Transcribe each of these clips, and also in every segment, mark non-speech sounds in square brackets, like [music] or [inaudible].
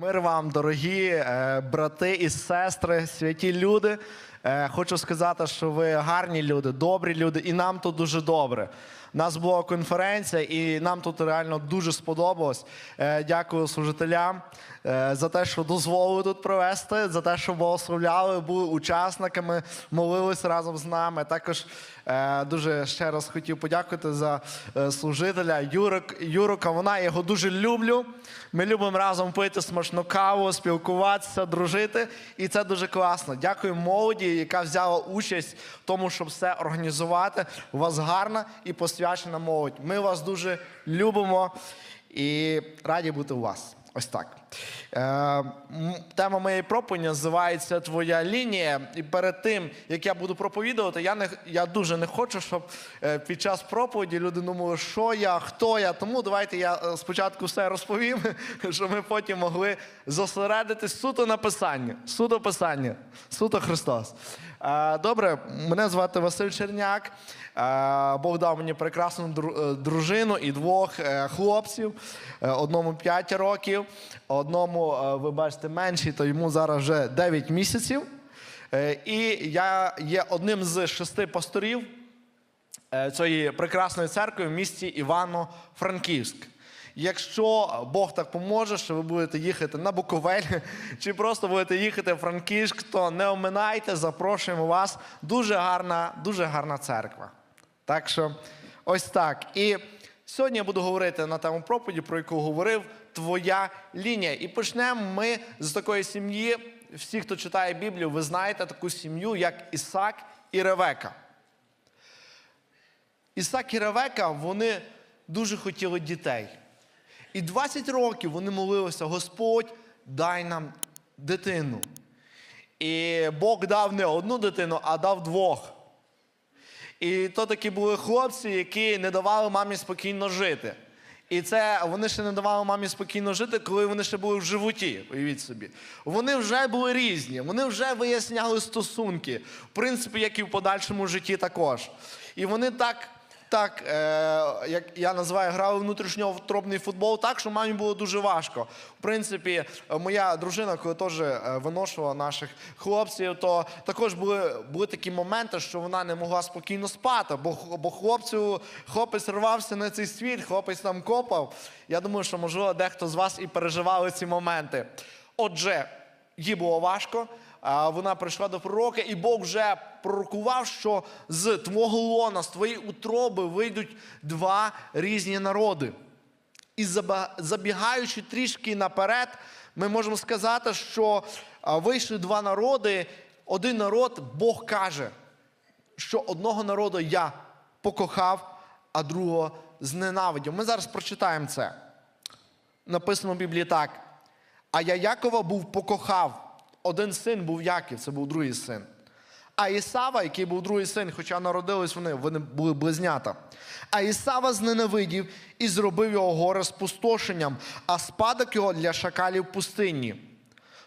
Мир вам, дорогі е, брати і сестри, святі люди. Е, хочу сказати, що ви гарні люди, добрі люди, і нам тут дуже добре. У нас була конференція, і нам тут реально дуже сподобалось. Е, дякую служителям е, за те, що дозволили тут провести, за те, що благословляли, були учасниками, молились разом з нами. Також дуже ще раз хотів подякувати за служителя Юрик, Юрика. Вона його дуже люблю. Ми любимо разом пити смачну каву, спілкуватися, дружити. І це дуже класно. Дякую молоді, яка взяла участь в тому, щоб все організувати. У вас гарна і посвячена молодь. Ми вас дуже любимо і раді бути у вас. Ось так. Е, тема моєї проповіді називається Твоя лінія. І перед тим, як я буду проповідувати, я, не, я дуже не хочу, щоб е, під час проповіді люди думали, що я, хто я. Тому давайте я е, спочатку все розповім, [laughs] щоб ми потім могли зосередитись суто на писанні. Суто писання, суто Христос. Добре, мене звати Василь Черняк. Е, Бог дав мені прекрасну е, дружину і двох е, хлопців. Одному 5 років, одному, ви бачите, менший, то йому зараз вже 9 місяців. І я є одним з шести пасторів цієї прекрасної церкви в місті Івано-Франківськ. Якщо Бог так поможе, що ви будете їхати на Буковель [laughs] чи просто будете їхати в Франківськ, то не оминайте, запрошуємо вас. Дуже гарна, дуже гарна церква. Так що ось так. І сьогодні я буду говорити на тему проповіді, про яку говорив Твоя лінія. І почнемо ми з такої сім'ї. Всі, хто читає Біблію, ви знаєте таку сім'ю, як Ісак і Ревека. Ісак і Ревека, вони дуже хотіли дітей. І 20 років вони молилися: Господь, дай нам дитину. І Бог дав не одну дитину, а дав двох. І то такі були хлопці, які не давали мамі спокійно жити. І це вони ще не давали мамі спокійно жити, коли вони ще були в животі. Уявіть собі. Вони вже були різні, вони вже виясняли стосунки, в принципі, як і в подальшому житті також. І вони так, так е, як я називаю, грали внутрішньовтробний футбол, так, що мамі було дуже важко. В принципі, моя дружина, коли теж е, виношувала наших хлопців, то також були, були такі моменти, що вона не могла спокійно спати, бо, бо хлопцю, хлопець рвався на цей світ, хлопець там копав. Я думаю, що, можливо, дехто з вас і переживали ці моменти. Отже, їй було важко. Вона прийшла до пророка, і Бог вже пророкував, що з твого лона, з твоєї утроби вийдуть два різні народи. І забігаючи трішки наперед, ми можемо сказати, що вийшли два народи. Один народ, Бог каже, що одного народу я покохав, а другого зненавидів. Ми зараз прочитаємо це. Написано в Біблії так. А я Якова був покохав. Один син був Яків, це був другий син. А Ісава, який був другий син, хоча народились вони, вони були близнята. А Ісава зненавидів і зробив його горе спустошенням, а спадок його для шакалів в пустині.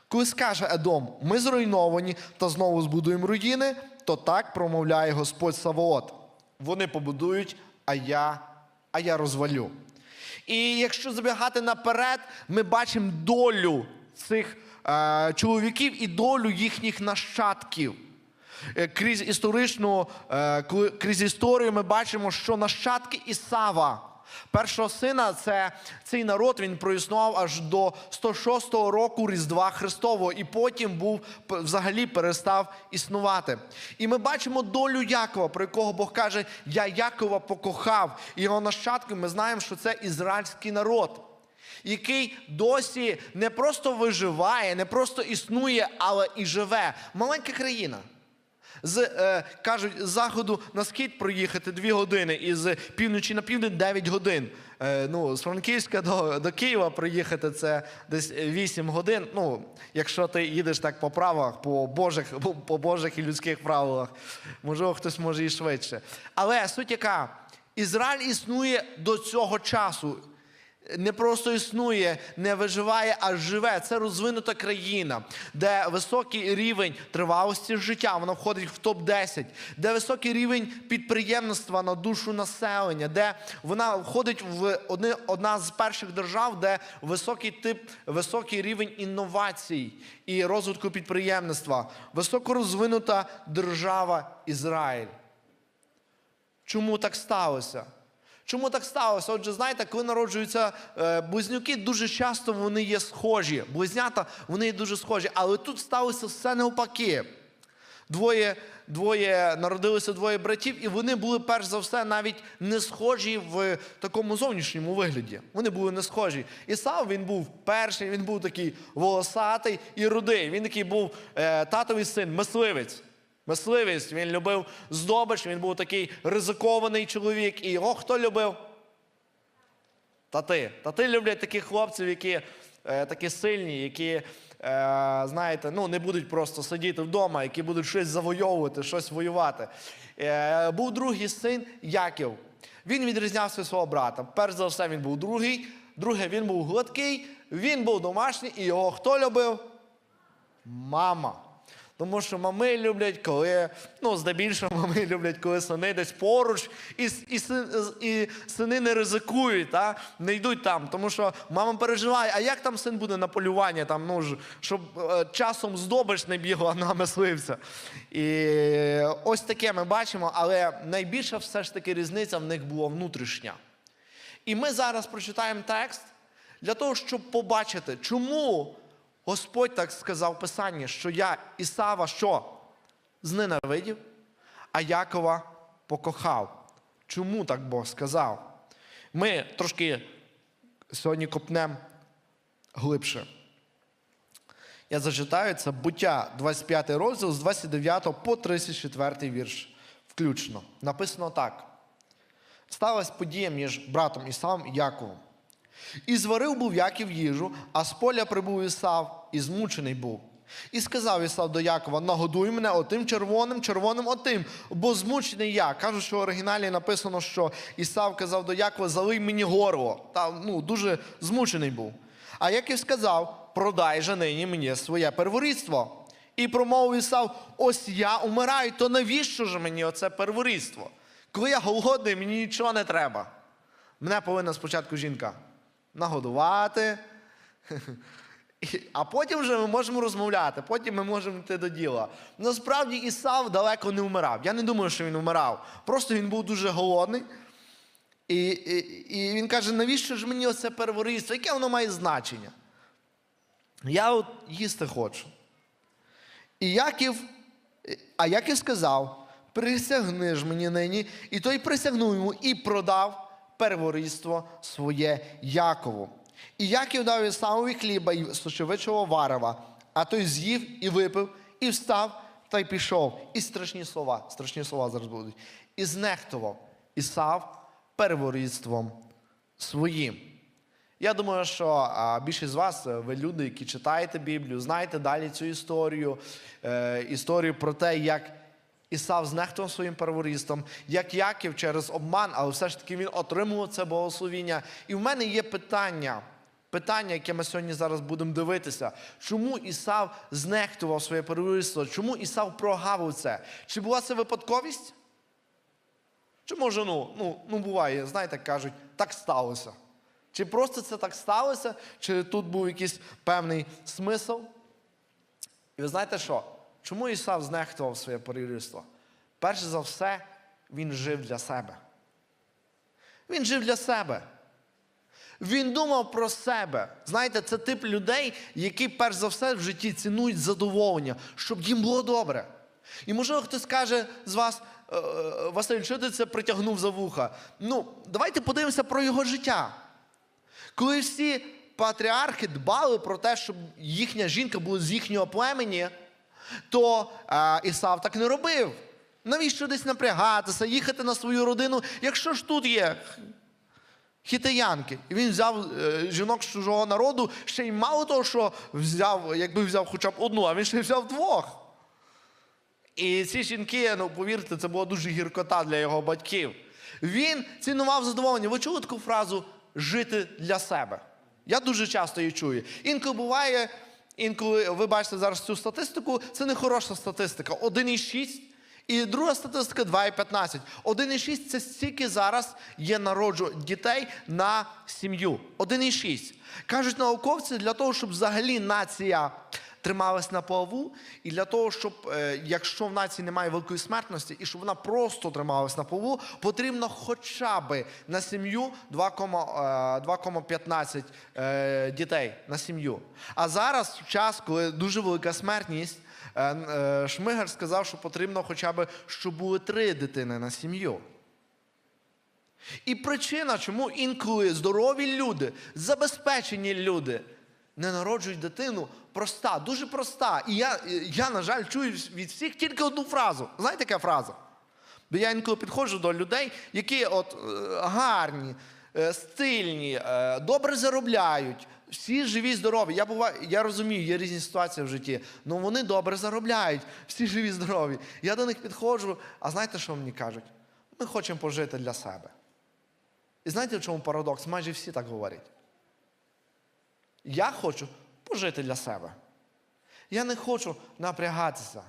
Коли скаже Едом, ми зруйновані та знову збудуємо руїни, то так промовляє Господь Савоот. Вони побудують, а я, а я розвалю. І якщо забігати наперед, ми бачимо долю цих чоловіків і долю їхніх нащадків. Е, Крізь історичну, е, крізь історію ми бачимо, що нащадки Ісава, першого сина, це цей народ він проіснував аж до 106 року Різдва Христового, і потім був взагалі перестав існувати. І ми бачимо долю Якова, про якого Бог каже: Я Якова покохав. І його нащадки, ми знаємо, що це ізраїльський народ. Який досі не просто виживає, не просто існує, але і живе. Маленька країна. З, е, кажуть, з заходу на схід проїхати 2 години, і з півночі на південь 9 годин. Е, ну, з Франківська до, до Києва проїхати це десь 8 годин. Ну, якщо ти їдеш так по правилах, по Божих, по Божих і людських правилах, можливо, хтось може і швидше. Але суть яка, Ізраїль існує до цього часу. Не просто існує, не виживає, а живе. Це розвинута країна, де високий рівень тривалості життя, вона входить в топ-10, де високий рівень підприємництва на душу населення, де вона входить в одни, одна з перших держав, де високий тип, високий рівень інновацій і розвитку підприємництва, високорозвинута держава Ізраїль. Чому так сталося? Чому так сталося? Отже, знаєте, коли народжуються е, близнюки, дуже часто вони є схожі. Близнята вони є дуже схожі. Але тут сталося все навпаки. Двоє, двоє народилося двоє братів, і вони були перш за все навіть не схожі в такому зовнішньому вигляді. Вони були не схожі. Ісав він був перший, він був такий волосатий і рудий. Він такий був е, татовий син, мисливець. Мисливець, він любив здобич, він був такий ризикований чоловік. І його хто любив? Тати. Тати люблять таких хлопців, які е, такі сильні, які, е, знаєте, ну, не будуть просто сидіти вдома, які будуть щось завойовувати, щось воювати. Е, був другий син Яків. Він відрізнявся від свого брата. Перш за все, він був другий. Друге, він був гладкий, він був домашній, і його хто любив? Мама. Тому що мами люблять, коли, ну, здебільшого мами люблять, коли сини десь поруч, і, і, і сини не ризикують, та? не йдуть там. Тому що мама переживає, а як там син буде на полюванні, там, ну, щоб е, часом здобич не бігла на мисливця. І ось таке ми бачимо, але найбільша все ж таки різниця в них була внутрішня. І ми зараз прочитаємо текст для того, щоб побачити, чому Господь так сказав в Писанні, що я Ісава що? Зненавидів, а Якова покохав. Чому так Бог сказав? Ми трошки сьогодні копнемо глибше. Я зачитаю це буття 25 розділ з 29 по 34 вірш включно. Написано так. Сталася подія між братом Ісавом і Яковом. І зварив був Яків їжу, а з поля прибув Ісав, і змучений був. І сказав Ісав до Якова: нагодуй мене отим червоним, червоним отим, бо змучений я. Кажуть, що в оригіналі написано, що Ісав казав до Якова, залий мені горло. Та ну, дуже змучений був. А Яків сказав: продай же нині мені своє перворідство. І промовив Ісав: ось я умираю, то навіщо ж мені оце перворідство? Коли я голодний, мені нічого не треба. Мене повинна спочатку жінка нагодувати. [laughs] А потім вже ми можемо розмовляти, потім ми можемо йти до діла. Насправді Ісав далеко не вмирав. Я не думаю, що він вмирав. Просто він був дуже голодний. І, і, і він каже: навіщо ж мені оце перворідство? Яке воно має значення? Я от їсти хочу. І Яків, а Яків сказав: присягни ж мені нині, і той присягнув йому і продав перворідство своє Якову. І Яків дав Ісавові хліба і сочевичого варева, а той з'їв і випив, і встав та й пішов. І страшні слова, страшні слова зараз будуть. І знехтував Ісав перворідством своїм. Я думаю, що більшість з вас, е, ви люди, які читаєте Біблію, знаєте далі цю історію, е, історію про те, як Ісав знехтував своїм перворістом, як Яків через обман, але все ж таки він отримував це благословіння. І в мене є питання, питання, яке ми сьогодні зараз будемо дивитися. Чому Ісав знехтував своє перворідство? Чому Ісав прогавив це? Чи була це випадковість? Чи може, ну, ну, ну буває, знаєте, кажуть, так сталося. Чи просто це так сталося, чи тут був якийсь певний смисл? І ви знаєте що? Чому Ісав знехтував своє перерівство? Перш за все, він жив для себе. Він жив для себе. Він думав про себе. Знаєте, це тип людей, які перш за все в житті цінують задоволення, щоб їм було добре. І можливо, хтось каже з вас, «Е, е, Василь, що ти це притягнув за вуха? Ну, давайте подивимося про його життя. Коли всі патріархи дбали про те, щоб їхня жінка була з їхнього племені, то е, Ісав так не робив. Навіщо десь напрягатися, їхати на свою родину, якщо ж тут є хітаянки. І він взяв е, жінок з чужого народу, ще й мало того, що взяв, якби взяв хоча б одну, а він ще взяв двох. І ці жінки, ну повірте, це була дуже гіркота для його батьків. Він цінував задоволення. Ви чули таку фразу жити для себе. Я дуже часто її чую. Інколи буває, інколи ви бачите зараз цю статистику, це не хороша статистика. 1,6 і друга статистика 2,15. 1,6 це стільки зараз є народжу дітей на сім'ю. 1,6. Кажуть науковці, для того, щоб взагалі нація трималась на плаву, і для того, щоб е, якщо в нації немає великої смертності, і щоб вона просто трималась на плаву, потрібно хоча б на сім'ю 2,0, е, 2,15 е, дітей на сім'ю. А зараз, в час, коли дуже велика смертність, Шмигар сказав, що потрібно хоча б, щоб були три дитини на сім'ю. І причина, чому інколи здорові люди, забезпечені люди не народжують дитину, проста, дуже проста. І я, я на жаль, чую від всіх тільки одну фразу. Знаєте, яка фраза? Бо я інколи підходжу до людей, які от е, гарні, е, стильні, е, добре заробляють. Всі живі, здорові. Я буваю, я розумію, є різні ситуації в житті. але вони добре заробляють, всі живі, здорові. Я до них підходжу, а знаєте, що мені кажуть? Ми хочемо пожити для себе. І знаєте, в чому парадокс? Майже всі так говорять. Я хочу пожити для себе. Я не хочу напрягатися.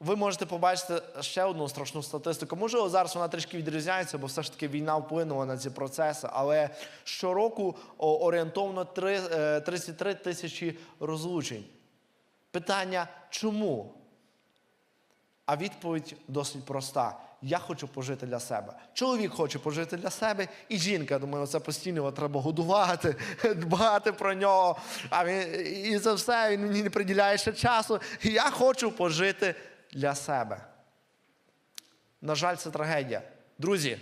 Ви можете побачити ще одну страшну статистику. Можливо, зараз вона трішки відрізняється, бо все ж таки війна вплинула на ці процеси. Але щороку орієнтовно е, 33 тисячі розлучень. Питання чому? А відповідь досить проста. Я хочу пожити для себе. Чоловік хоче пожити для себе, і жінка, думаю, це постійно треба годувати, [laughs] дбати про нього. А він і за все він мені не приділяє ще часу. Я хочу пожити для себе. На жаль, це трагедія. Друзі,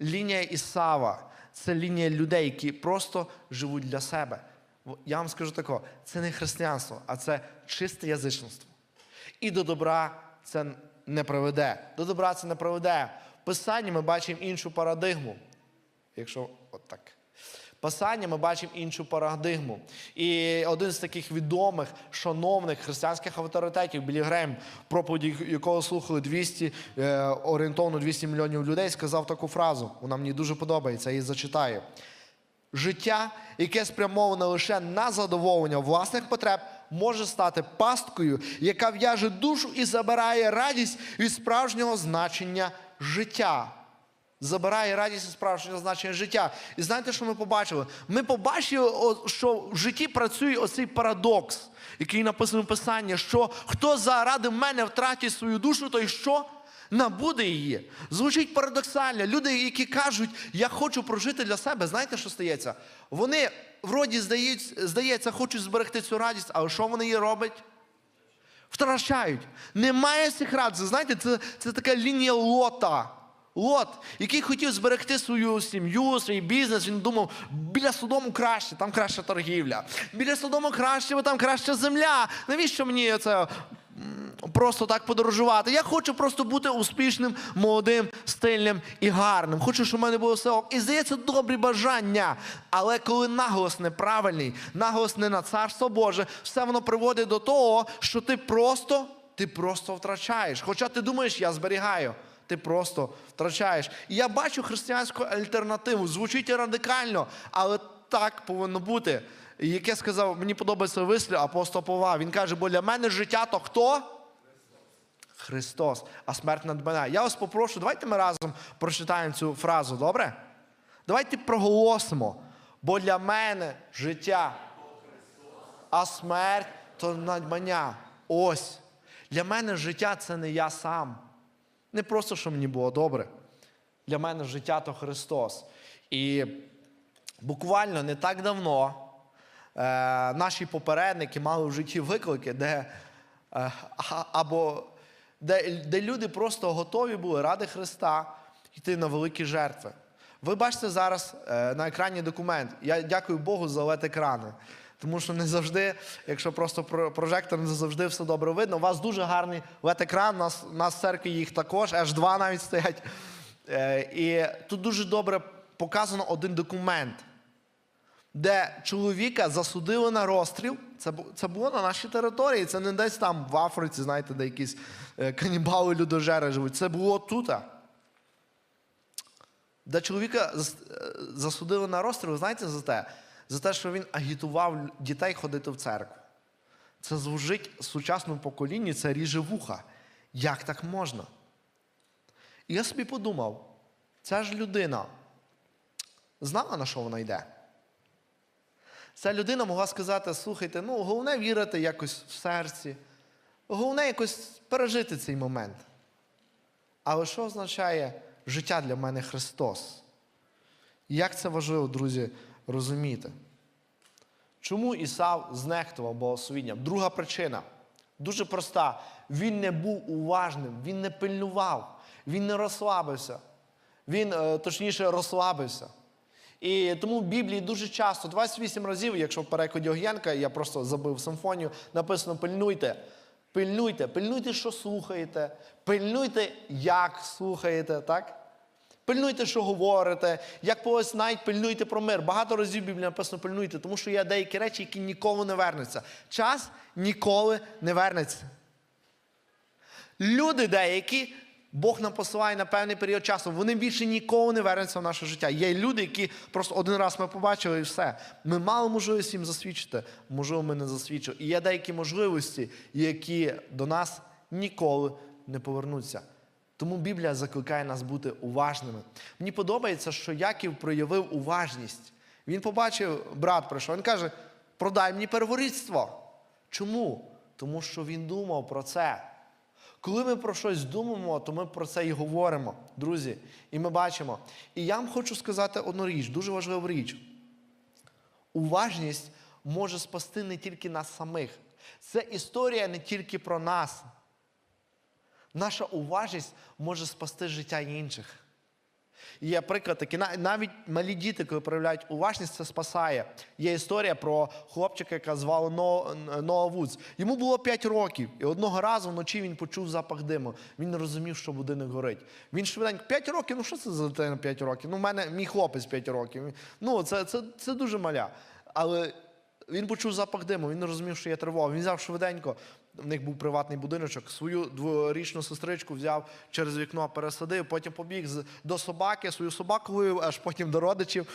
лінія Ісава це лінія людей, які просто живуть для себе. Я вам скажу тако, це не християнство, а це чисте язичництво. І до добра це не приведе. До добра це не приведе. В Писанні ми бачимо іншу парадигму. Якщо от так. В Писанні ми бачимо іншу парадигму. І один з таких відомих, шановних християнських авторитетів, Білі Грем, проповіді якого слухали 200, е, орієнтовно 200 мільйонів людей, сказав таку фразу. Вона мені дуже подобається, я її зачитаю. Життя, яке спрямоване лише на задоволення власних потреб, може стати пасткою, яка в'яже душу і забирає радість від справжнього значення життя. Забирає радість від справжнього значення життя. І знаєте, що ми побачили? Ми побачили, що в житті працює оцей парадокс, який написано в Писанні, що хто заради мене втратить свою душу, той що? Набуде її. Звучить парадоксально. Люди, які кажуть, я хочу прожити для себе, знаєте, що стається? Вони вроді здається, хочуть зберегти цю радість, але що вони її роблять? Втрачають. Немає цих радостей. Знаєте, це, це така лінія лота. Лот, який хотів зберегти свою сім'ю, свій бізнес, він думав, біля Содому краще, там краща торгівля. Біля Содому краще, бо там краща земля. Навіщо мені це просто так подорожувати? Я хочу просто бути успішним, молодим, стильним і гарним. Хочу, щоб в мене було все ок. І здається, добрі бажання. Але коли наголос неправильний, наголос не на царство Боже, все воно приводить до того, що ти просто, ти просто втрачаєш. Хоча ти думаєш, я зберігаю. Ти просто втрачаєш. І я бачу християнську альтернативу. Звучить радикально, але так повинно бути. Яке сказав, мені подобається вислів апостол Павла. Він каже, бо для мене життя то хто? Христос, а смерть надбання. Я вас попрошу, давайте ми разом прочитаємо цю фразу, добре? Давайте проголосимо. Бо для мене життя, а смерть то надбання. Ось. Для мене життя це не я сам. Не просто, щоб мені було добре. Для мене життя то Христос. І буквально не так давно наші попередники мали в житті виклики, де, е, або, де, де люди просто готові були ради Христа йти на великі жертви. Ви бачите зараз е, на екрані документ. Я дякую Богу за led екрани тому що не завжди, якщо просто прожектор, не завжди все добре видно. У вас дуже гарний led екран у нас, у нас в церкві їх також, аж два навіть стоять. Е, і тут дуже добре показано один документ, де чоловіка засудили на розстріл. Це, це було на нашій території. Це не десь там в Африці, знаєте, де якісь е, канібали людожери живуть. Це було тут. де чоловіка е, засудили на розстріл, знаєте за те? За те, що він агітував дітей ходити в церкву. Це звучить сучасному поколінню, це ріже вуха. Як так можна? І я собі подумав, ця ж людина знала, на що вона йде. Ця людина могла сказати: слухайте, ну, головне вірити якось в серці, головне якось пережити цей момент. Але що означає життя для мене Христос? Як це важливо, друзі, розуміти? Чому Ісав знехтував богословінням? Друга причина дуже проста. Він не був уважним, він не пильнував, він не розслабився. Він, е, точніше, розслабився. І тому в Біблії дуже часто, 28 разів, якщо в перекладі Огієнка, я просто забив симфонію, написано пильнуйте. Пильнуйте, пильнуйте, що слухаєте, пильнуйте, як слухаєте, так? Пильнуйте, що говорите, як когось навіть пильнуйте про мир. Багато разів в Біблії написано пильнуйте, тому що є деякі речі, які ніколи не вернуться. Час ніколи не вернеться. Люди деякі, Бог нам посилає на певний період часу, вони більше ніколи не вернуться в наше життя. Є люди, які просто один раз ми побачили і все. Ми мали можливість їм засвідчити, можливо, ми не засвідчили. І є деякі можливості, які до нас ніколи не повернуться. Тому Біблія закликає нас бути уважними. Мені подобається, що Яків проявив уважність. Він побачив, брат прийшов, він каже: продай мені переворітство. Чому? Тому що він думав про це. Коли ми про щось думаємо, то ми про це і говоримо, друзі. І ми бачимо. І я вам хочу сказати одну річ, дуже важливу річ. Уважність може спасти не тільки нас самих. Це історія не тільки про нас. Наша уважність може спасти життя інших. Є приклад такий, на- навіть малі діти, коли проявляють уважність, це спасає. Є історія про хлопчика, яка звали Но- Ноа Вудс. Йому було 5 років, і одного разу вночі він почув запах диму. Він не розумів, що будинок горить. Він швиденько, 5 років, ну що це за дитина 5 років? Ну, в мене мій хлопець 5 років. Ну, це, це, це дуже маля. Але він почув запах диму, він не розумів, що є тривога. Він взяв швиденько. В них був приватний будиночок, свою дворічну сестричку взяв через вікно, пересадив, потім побіг до собаки, свою собаку вивів, аж потім до родичів,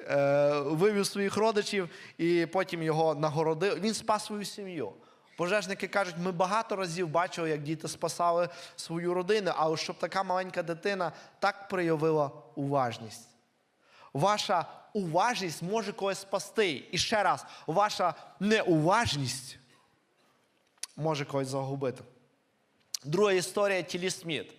е, вивів своїх родичів і потім його нагородив. Він спас свою сім'ю. Пожежники кажуть, ми багато разів бачили, як діти спасали свою родину, але щоб така маленька дитина так проявила уважність. Ваша уважність може когось спасти. І ще раз, ваша неуважність може когось загубити. Друга історія Тілі Сміт.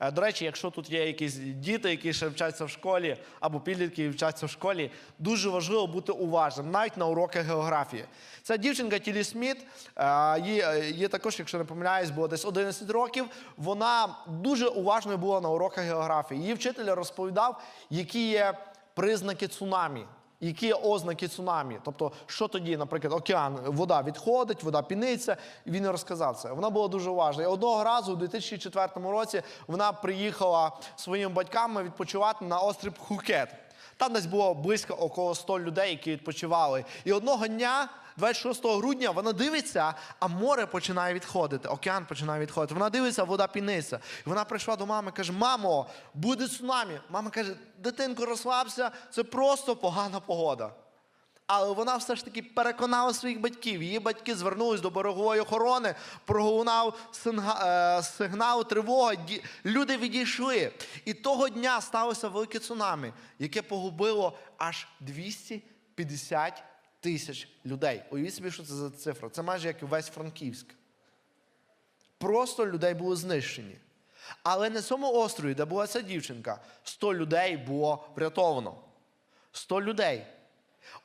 Е, До речі, якщо тут є якісь діти, які ще вчаться в школі, або підлітки, які вчаться в школі, дуже важливо бути уважним, навіть на уроках географії. Ця дівчинка Тілі Сміт, е, їй, е, їй також, якщо не помиляюсь, було десь 11 років. Вона дуже уважною була на уроках географії. Її вчитель розповідав, які є признаки цунамі. Які ознаки цунамі? Тобто, що тоді, наприклад, океан, вода відходить, вода піниться, і він розказав це. Вона була дуже уважна. І одного разу, у 2004 році, вона приїхала своїми батьками відпочивати на острів Хукет. Там десь було близько около 100 людей, які відпочивали. І одного дня, 26 грудня, вона дивиться, а море починає відходити, океан починає відходити. Вона дивиться, вода піниться. І вона прийшла до мами каже: Мамо, буде цунамі. Мама каже: дитинко, розслабся, це просто погана погода. Але вона все ж таки переконала своїх батьків. Її батьки звернулись до берегової охорони, пролунав е, сигнал тривоги. Люди відійшли. І того дня сталося велике цунамі, яке погубило аж 250 тисяч людей. Уявіть собі, що це за цифра. Це майже як весь Франківськ. Просто людей були знищені. Але на цьому острові, де була ця дівчинка, 100 людей було врятовано. 100 людей.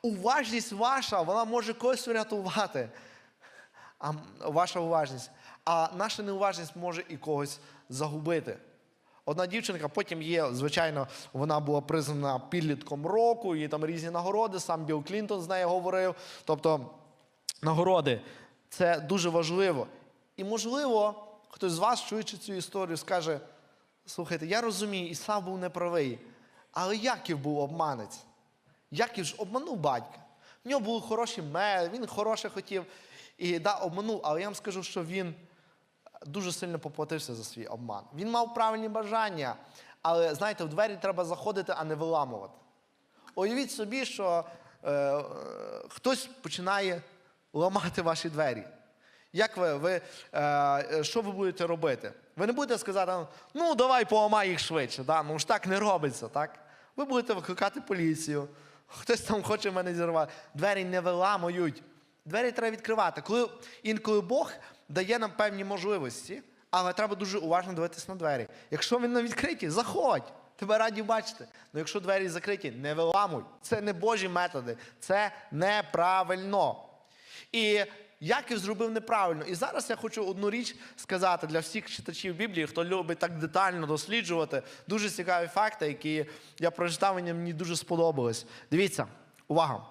Уважність ваша, вона може когось врятувати. А ваша уважність. А наша неуважність може і когось загубити. Одна дівчинка, потім є, звичайно, вона була признана підлітком року, її там різні нагороди, сам Білл Клінтон з нею говорив. Тобто нагороди це дуже важливо. І можливо, хтось з вас, чуючи цю історію, скаже: слухайте, я розумію, Ісав був неправий, але Яків був обманець. Яків ж обманув батька. В нього були хороші мери, він хороше хотів і да, обманув, але я вам скажу, що він дуже сильно поплатився за свій обман. Він мав правильні бажання, Але знаєте, в двері треба заходити, а не виламувати. Уявіть собі, що е, хтось починає ламати ваші двері. Як ви, ви е, що ви будете робити? Ви не будете сказати, ну давай поламай їх швидше. Да? Ну ж так не робиться, так? Ви будете викликати поліцію. Хтось там хоче мене зірвати. Двері не виламують. Двері треба відкривати. Коли інколи Бог дає нам певні можливості, але треба дуже уважно дивитися на двері. Якщо він не відкриті, заходь. Тебе раді бачити. Ну якщо двері закриті, не виламуй. Це не Божі методи, це неправильно. І Яків зробив неправильно. І зараз я хочу одну річ сказати для всіх читачів Біблії, хто любить так детально досліджувати. Дуже цікаві факти, які я прочитав, і мені дуже сподобались. Дивіться, увага.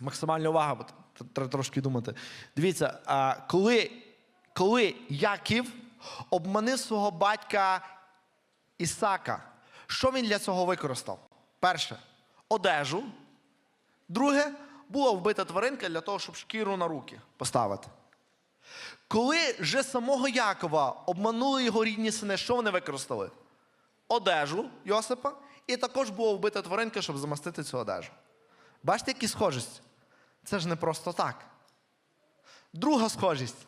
Максимальна увага, бо треба трошки думати. Дивіться, коли, коли Яків обманив свого батька Ісака, що він для цього використав? Перше одежу. Друге, була вбита тваринка для того, щоб шкіру на руки поставити. Коли же самого Якова обманули його рідні сини, що вони використали? Одежу Йосипа, і також була вбита тваринка, щоб замастити цю одежу. Бачите, які схожість? Це ж не просто так. Друга схожість.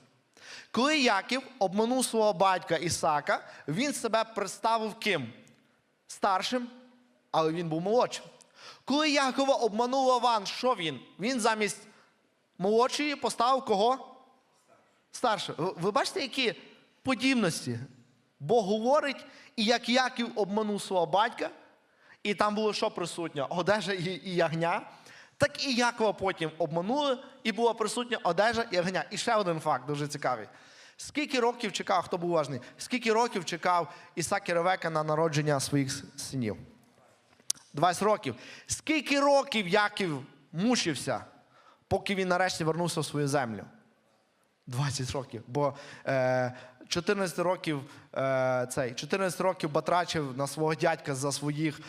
Коли Яків обманув свого батька Ісака, він себе представив ким? Старшим, але він був молодшим. Коли Якова обманув Лаван, що він? Він замість молодшої поставив кого? Старше. Ви, бачите, які подібності? Бог говорить, і як Яків обманув свого батька, і там було що присутнє? Одежа і, і ягня. Так і Якова потім обманули, і була присутня одежа і ягня. І ще один факт дуже цікавий. Скільки років чекав, хто був уважний, скільки років чекав Ісак і Ревека на народження своїх синів? 20 років. Скільки років Яків мучився, поки він нарешті вернувся в свою землю? 20 років. Бо е, 14 років е, цей, 14 років батрачив на свого дядька за своїх, е,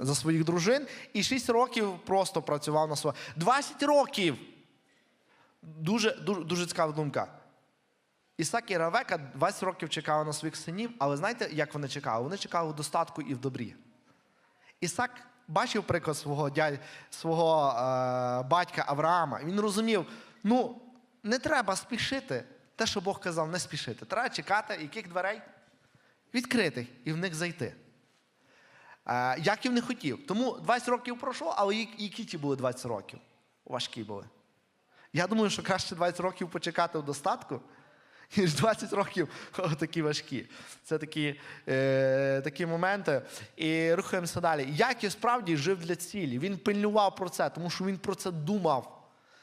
за своїх дружин, і 6 років просто працював на свого. 20 років. Дуже, дуже, дуже цікава думка. Ісак і Равека 20 років чекали на своїх синів, але знаєте, як вони чекали? Вони чекали в достатку і в добрі. Ісак бачив приклад свого дядь, свого е, батька Авраама. Він розумів, ну, не треба спішити. Те, що Бог казав, не спішити. Треба чекати, яких дверей? Відкритих і в них зайти. Е, Яків не хотів. Тому 20 років пройшло, але які ті були 20 років? Важкі були. Я думаю, що краще 20 років почекати в достатку, ніж 20 років такі важкі. Це такі, е, такі моменти. І рухаємося далі. Яків справді жив для цілі. Він пильнував про це, тому що він про це думав.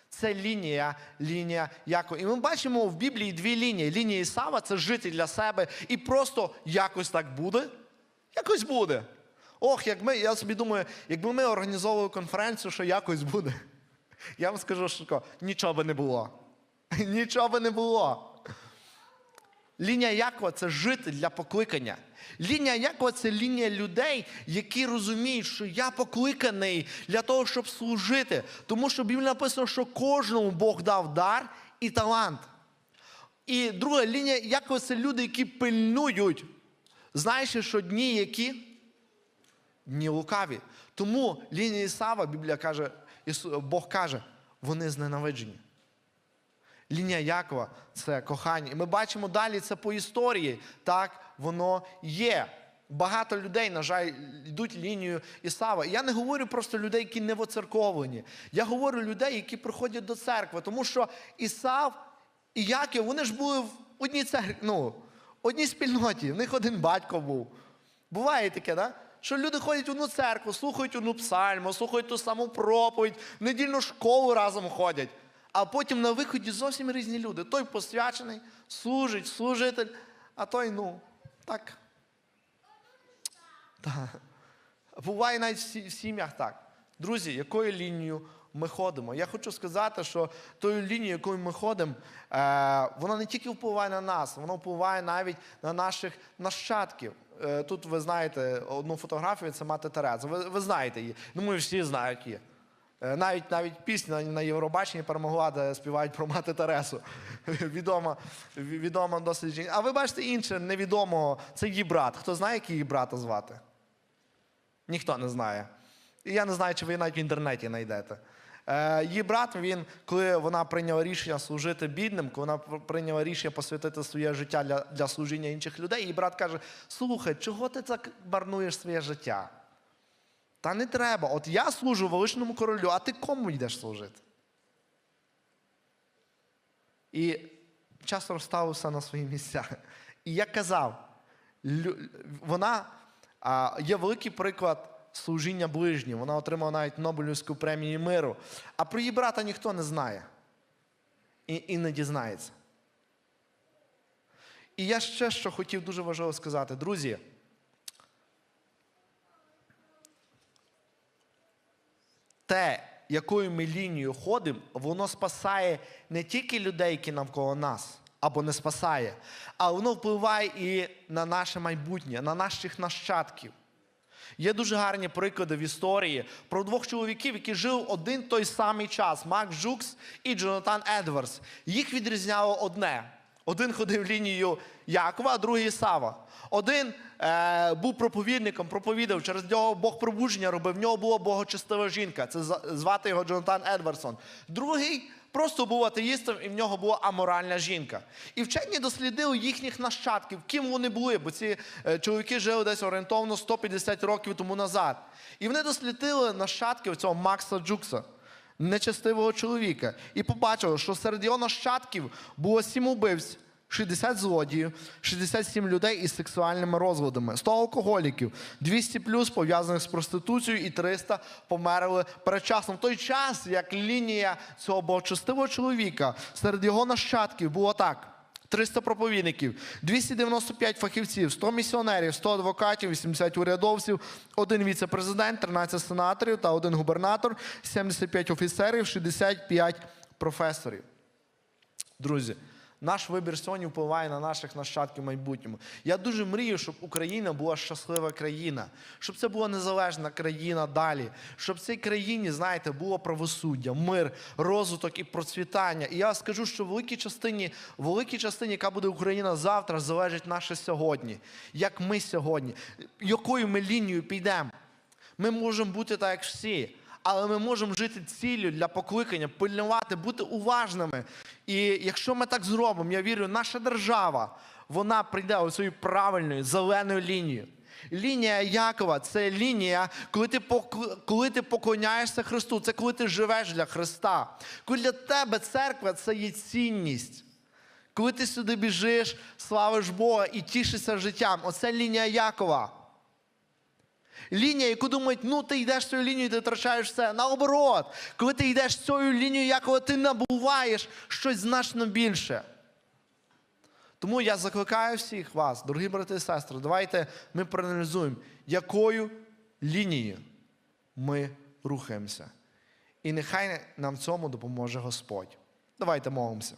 Це лінія, лінія Якова. І ми бачимо в Біблії дві лінії. Лінія Ісава це жити для себе і просто якось так буде. Якось буде. Ох, як ми, я собі думаю, якби ми організовували конференцію, що якось буде. Я вам скажу, що нічого би не було. [laughs] Нічого би не було. Лінія Якова це жити для покликання. Лінія Якова це лінія людей, які розуміють, що я покликаний для того, щоб служити. Тому що в Біблії написано, що кожному Бог дав дар і талант. І друга лінія Якова це люди, які пильнують. Знаєш, що дні які? Дні лукаві. Тому лінія Ісава, Біблія каже, Бог каже, вони зненавиджені. Лінія Якова це кохання. І ми бачимо далі це по історії. Так воно є. Багато людей, на жаль, йдуть лінією Ісава. Я не говорю просто людей, які не воцерковлені. Я говорю людей, які приходять до церкви. Тому що Ісав і Яків, вони ж були в одній церкві, ну, одній спільноті. В них один батько був. Буває таке, да? що люди ходять в одну церкву, слухають одну псальму, слухають ту саму проповідь, в недільну школу разом ходять. А потім на виході зовсім різні люди. Той посвячений, служить, служитель, а той, ну, так. Буває навіть в сім'ях так. Друзі, якою лінією ми ходимо? Я хочу сказати, що тою лінією, якою ми ходимо, е, вона не тільки впливає на нас, вона впливає навіть на наших нащадків. Е, тут ви знаєте одну фотографію, це мати Тереза. Ви, ви знаєте її. Думаю, всі знають її. Е, Навіть навіть пісня на Євробаченні перемогла, де співають про мати Тересу. [laughs] Відома, ві- відома досить. А ви бачите інше невідомого. Це її брат. Хто знає, як її брата звати? Ніхто не знає. І я не знаю, чи ви навіть в інтернеті знайдете. Е, її брат, він, коли вона прийняла рішення служити бідним, коли вона прийняла рішення посвятити своє життя для, для служіння інших людей, її брат каже: слухай, чого ти так марнуєш своє життя? Та не треба. От я служу величному королю, а ти кому йдеш служити? І час розставив все на свої місця. І я казав, вона є великий приклад служіння ближнім. Вона отримала навіть Нобелівську премію миру. А про її брата ніхто не знає. І, і не дізнається. І я ще що хотів дуже важливо сказати. Друзі, те, якою ми лінією ходимо, воно спасає не тільки людей, які навколо нас, або не спасає, а воно впливає і на наше майбутнє, на наших нащадків. Є дуже гарні приклади в історії про двох чоловіків, які жили один той самий час: Макс Жукс і Джонатан Едвардс. Їх відрізняло одне. Один ходив лінією Якова, а другий Сава. Один е, був проповідником, проповідав, через нього Бог пробудження робив. В нього була богочестива жінка. Це звати його Джонатан Едвардсон. Другий просто був атеїстом, і в нього була аморальна жінка. І вчені дослідили їхніх нащадків, ким вони були, бо ці е, чоловіки жили десь орієнтовно 150 років тому назад. І вони дослідили нащадків цього Макса Джукса нечестивого чоловіка. І побачили, що серед його нащадків було сім убивць, 60 злодіїв, 67 людей із сексуальними розладами, 100 алкоголіків, 200 плюс пов'язаних з проституцією і 300 померли передчасно. В той час, як лінія цього богочестивого чоловіка серед його нащадків було так. 300 проповідників, 295 фахівців, 100 місіонерів, 100 адвокатів, 80 урядовців, один віце-президент, 13 сенаторів та один губернатор, 75 офіцерів, 65 професорів. Друзі, наш вибір сьогодні впливає на наших нащадків в майбутньому. Я дуже мрію, щоб Україна була щаслива країна, щоб це була незалежна країна далі, щоб в цій країні, знаєте, було правосуддя, мир, розвиток і процвітання. І я скажу, що в великій частині, в великій частині, яка буде Україна завтра, залежить наше сьогодні. Як ми сьогодні, якою ми лінією підемо. Ми можемо бути так, як всі, але ми можемо жити ціллю для покликання, пильнувати, бути уважними. І якщо ми так зробимо, я вірю, наша держава вона прийде оцією правильною зеленою лінією. Лінія Якова це лінія, коли ти, коли ти поклоняєшся Христу, це коли ти живеш для Христа. Коли для тебе церква це є цінність. Коли ти сюди біжиш, славиш Бога і тішишся життям. Оце лінія Якова. Лінія, яку думають, ну ти йдеш цією лінією, ти втрачаєш все. Наоборот, коли ти йдеш цією лінією, якого ти набуваєш щось значно більше. Тому я закликаю всіх вас, дорогі брати і сестри, давайте ми проаналізуємо, якою лінією ми рухаємося. І нехай нам цьому допоможе Господь. Давайте молимося.